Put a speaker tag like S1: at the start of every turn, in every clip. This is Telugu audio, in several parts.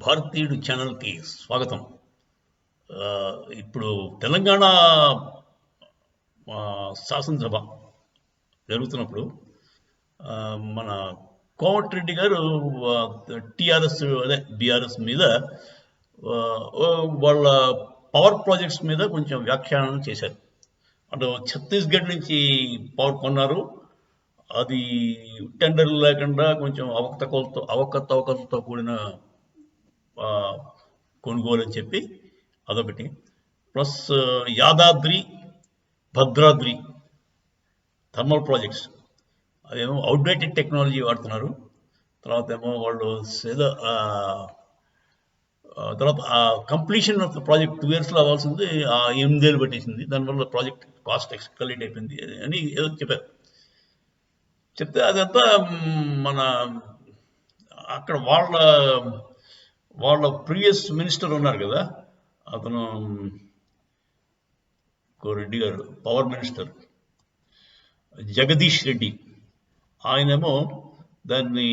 S1: భారతీయుడు ఛానల్కి స్వాగతం. ఇప్పుడు తెలంగాణ శాసనసభ జరుగుతున్నప్పుడు మన కోమటిరెడ్డి గారు టిఆర్ఎస్ అదే బీఆర్ఎస్ మీద వాళ్ళ పవర్ ప్రాజెక్ట్స్ మీద కొంచెం వ్యాఖ్యానం చేశారు. అటు ఛత్తీస్గఢ్ నుంచి పవర్ కొన్నారు. అది టెండర్ లేకుండా కొంచెం అవకతవకలతో అవకతవకలతో కూడిన కొనుగోలు అని చెప్పి అదొకటి. Plus Yadadri Bhadradri thermal projects. అదేమో అవుట్డేటెడ్ టెక్నాలజీ వాడుతున్నారు. తర్వాత ఏమో వాళ్ళు ఏదో తర్వాత ఆ completion of the project two ఇయర్స్లో అవ్వాల్సింది ఆ ఎనిమిదేళ్ళు పెట్టేసింది. దానివల్ల ప్రాజెక్ట్ కాస్ట్ ఎక్స్కలేట్ అయిపోయింది అని ఏదో చెప్పారు. చెప్తే అదంతా మన అక్కడ వాళ్ళ వాళ్ళ ప్రీవియస్ మినిస్టర్ ఉన్నారు కదా అతను రెడ్డి గారు పవర్ మినిస్టర్ జగదీష్ రెడ్డి. ఆయనేమో దాన్ని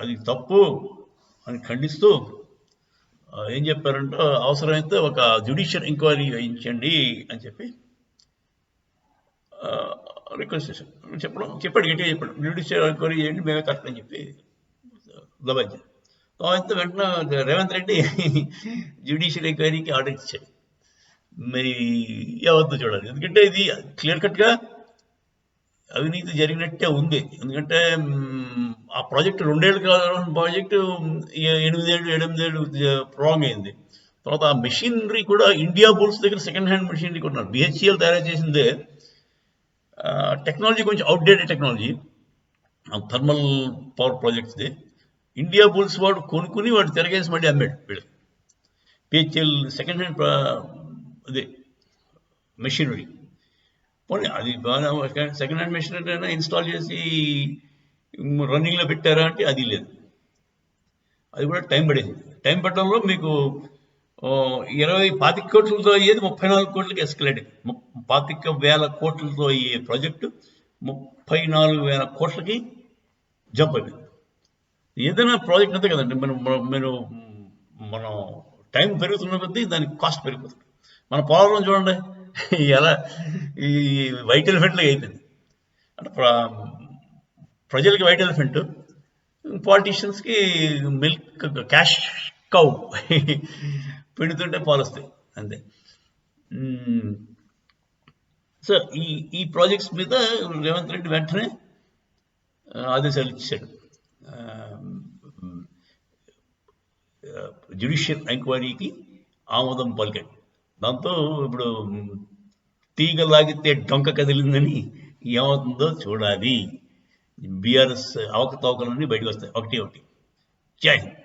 S1: అది తప్పు అని ఖండిస్తూ ఏం చెప్పారంటే అవసరమైతే ఒక జ్యుడిషియల్ ఎంక్వైరీ వేయించండి అని చెప్పి రిక్వెస్ట్ చేశాను చెప్పడం చెప్పాడు గట్టిగా చెప్పాడు. జ్యుడిషియల్ ఎంక్వైరీ చేయండి మేమే కరెక్ట్ అని చెప్పి దబాయించాడు అయితే వెంటనే రేవంత్ రెడ్డి జ్యుడిషియల్ ఎంక్వైరీకి ఆర్డర్ ఇచ్చాడు. మరి ఎవరితో చూడాలి ఎందుకంటే ఇది క్లియర్ కట్గా అవినీతి జరిగినట్టే ఉంది. ఎందుకంటే ఆ ప్రాజెక్ట్ రెండేళ్ళు కావాల్సిన ప్రాజెక్టు ఎనిమిదేళ్ళు ఎనిమిదేళ్ళు ప్రాంగ్ అయింది. తర్వాత ఆ మెషినరీ కూడా ఇండియా బుల్స్ దగ్గర సెకండ్ హ్యాండ్ మెషినరీ కొన్నారు బిహెచ్సిఎల్ తయారు చేసిందే. టెక్నాలజీ కొంచెం అవుట్డేటెడ్ టెక్నాలజీ థర్మల్ పవర్ ప్రాజెక్ట్స్ది ఇండియా బుల్స్ వాడు కొనుక్కుని వాడు తిరగేసి మళ్ళీ అమ్మాడు వీళ్ళు పిహెచ్ఎల్ సెకండ్ హ్యాండ్ అదే మెషినరీ పోనీ అది బాగా సెకండ్ హ్యాండ్ మెషినరీ అయినా ఇన్స్టాల్ చేసి రన్నింగ్లో పెట్టారా అంటే అది లేదు. అది కూడా టైం పడేది. టైం పట్టడంలో మీకు ఇరవై పాతిక కోట్లతో అయ్యేది ముప్పై నాలుగు కోట్లకి ఎస్కలేట్ పాతిక వేల కోట్లతో అయ్యే ప్రాజెక్టు ముప్పై నాలుగు వేల కోట్లకి జంప్ అయిపోయింది. ఏదైనా ప్రాజెక్ట్ అంతే కదండి. మనం మీరు మనం టైం పెరుగుతున్న కొద్దీ దానికి కాస్ట్ పెరిగిపోతుంది. మన పోలవరం చూడండి. ఎలా ఈ వైట్ ఎలిఫెంట్లకి అయిపోయింది. అంటే ప్ర- ప్రజలకి వైట్ ఎలిఫెంట్ పాలిటీషియన్స్కి మిల్క్ క్యాష్ కౌ పెడుతుంటే పాలు వస్తాయి. అంతే. సో ఈ ఈ ప్రాజెక్ట్స్ మీద రేవంత్ రెడ్డి వెంటనే ఆదేశాలు ఇచ్చాడు. జ్యుడిషియల్ ఎంక్వైరీకి ఆమోదం పలికాడు. దాంతో ఇప్పుడు తీగ లాగితే డొంక కదిలిందని ఏమవుతుందో చూడాలి. బీఆర్ఎస్ అవకతవకలన్నీ బయటకు వస్తాయి. ఒకటి ఒకటి. జై హింద్.